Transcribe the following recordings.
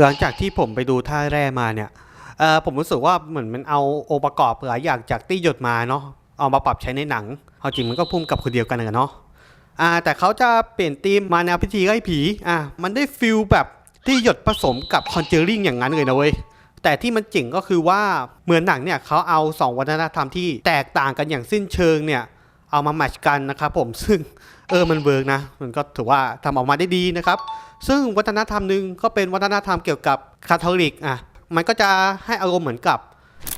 หลังจากที่ผมไปดูท่าแร่มาเนี่ยเออผมรู้สึกว่าเหมือนมันเอาองค์ประกอบหลายอย่างจากตี้หยดมาเนาะเอามาปรับใช้ในหนังเอาจริงมันก็พุ่มกับคนเดียวกันนะเนาะอ่าแต่เขาจะเปลี่ยนธีมมาแนวพิธีไล่ผีอะมันได้ฟิลแบบตี้หยดผสมกับคอนเจอริงอย่างนั้นเลยนะเว้ยแต่ที่มันเจ๋งก็คือว่าเหมือนหนังเนี่ยเขาเอาสองวัฒนธรรมที่แตกต่างกันอย่างสิ้นเชิงเนี่ยเอามาแมทช์กันนะครับผมซึ่งเออมันเวิร์กนะมันก็ถือว่าทำออกมาได้ดีนะครับ ซึ่งวัฒนธรรมหนึ่งก็เป็นวัฒนธรรมเกี่ยวกับคาทอลิกอะมันก็จะให้อารมณ์เหมือนกับ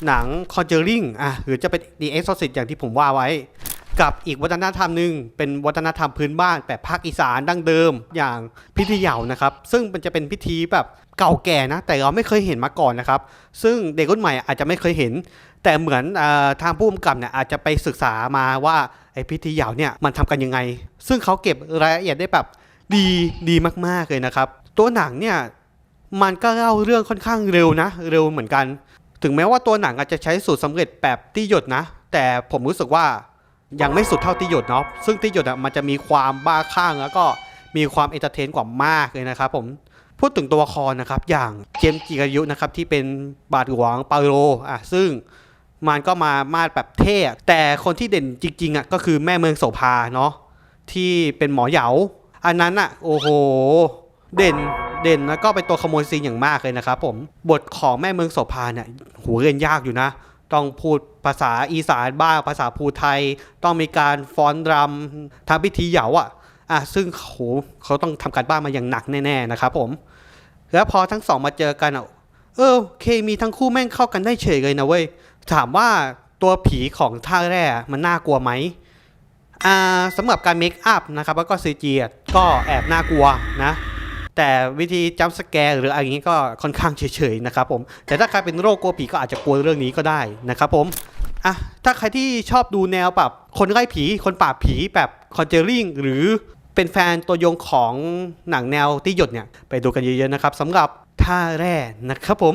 หนังคอนเจอริงอะหรือจะเป็น The Exorcist อย่างที่ผมว่าไว้ กับอีกวัฒนธรรมหนึ่งเป็นวัฒนธรรมพื้นบ้านแบบภาคอีสานดั้งเดิมอย่างพิธีเหยานะครับ ซึ่งมันจะเป็นพิธีแบบเก่าแก่นะ แต่เราไม่เคยเห็นมาก่อนนะครับ ซึ่งเด็กรุ่นใหม่อาจจะไม่เคยเห็น แต่เหมือนอทางผู้กำกับเนี่ยอาจจะไปศึกษามาว่าไอพิธีเหยาเนี่ยมันทำกันยังไง ซึ่งเขาเก็บรายละเอียดได้แบบ ดีดีมากๆเลยนะครับ ตัวหนังเนี่ยมันก็เล่าเรื่องค่อนข้างเร็วนะ เร็วเหมือนกัน ถึงแม้ว่าตัวหนังอาจจะใช้สูตรสำเร็จแบบตี้หยดนะ แต่ผมรู้สึกว่ายังไม่สุดเท่าตี้หยดเนาะซึ่งตี้หยดอะมันจะมีความบ้าคลั่งแล้วก็มีความเอนเตอร์เทนกว่ามากเลยนะครับผมพูดถึงตัวละครนะครับ อย่างเจมส์จิรายุนะครับที่เป็นบาทหลวงเปาโลอะซึ่งมันก็มามาดแบบเท่แต่คนที่เด่นจริงๆอะก็คือแม่เมืองโสภาเนาะที่เป็นหมอเหยา อันนั้นอะโอ้โห เด่นเด่นแล้วก็เป็นตัวขโมยซีนอย่างมากเลยนะครับผมบทของแม่เมืองโสภาเนี่ยโหเรียนยากอยู่นะ ต้องพูดภาษาอีสานบ้างภาษาภูไทย ต้องมีการฟ้อนรำทำพิธีเหยาอะอะซึ่งโหเขาต้องทำการบ้านมาอย่างหนักแน่ๆนะครับผม แล้วพอทั้งสองมาเจอกันอะเออเคมีทั้งคู่แม่งเข้ากันได้เฉยเลยนะเว้ยถามว่าตัวผีของท่าแร่มันน่ากลัวไหม สำหรับการเมคอัพนะครับแล้วก็ซีจีก็แอบน่ากลัวนะ แต่วิธีจัมสแกร์หรืออะไรอย่างนี้ก็ค่อนข้างเฉยๆนะครับผมแต่ถ้าใครเป็นโรคกลัวผีก็อาจจะกลัวเรื่องนี้ก็ได้นะครับผมอะถ้าใครที่ชอบดูแนวแบบคนไล่ผีคนปราบผีแบบคอนเจอริงหรือเป็นแฟนตัวยงของหนังแนวที่หยดเนี่ย ไปดูกันเยอะๆนะครับสำหรับท่าแร่นะครับผม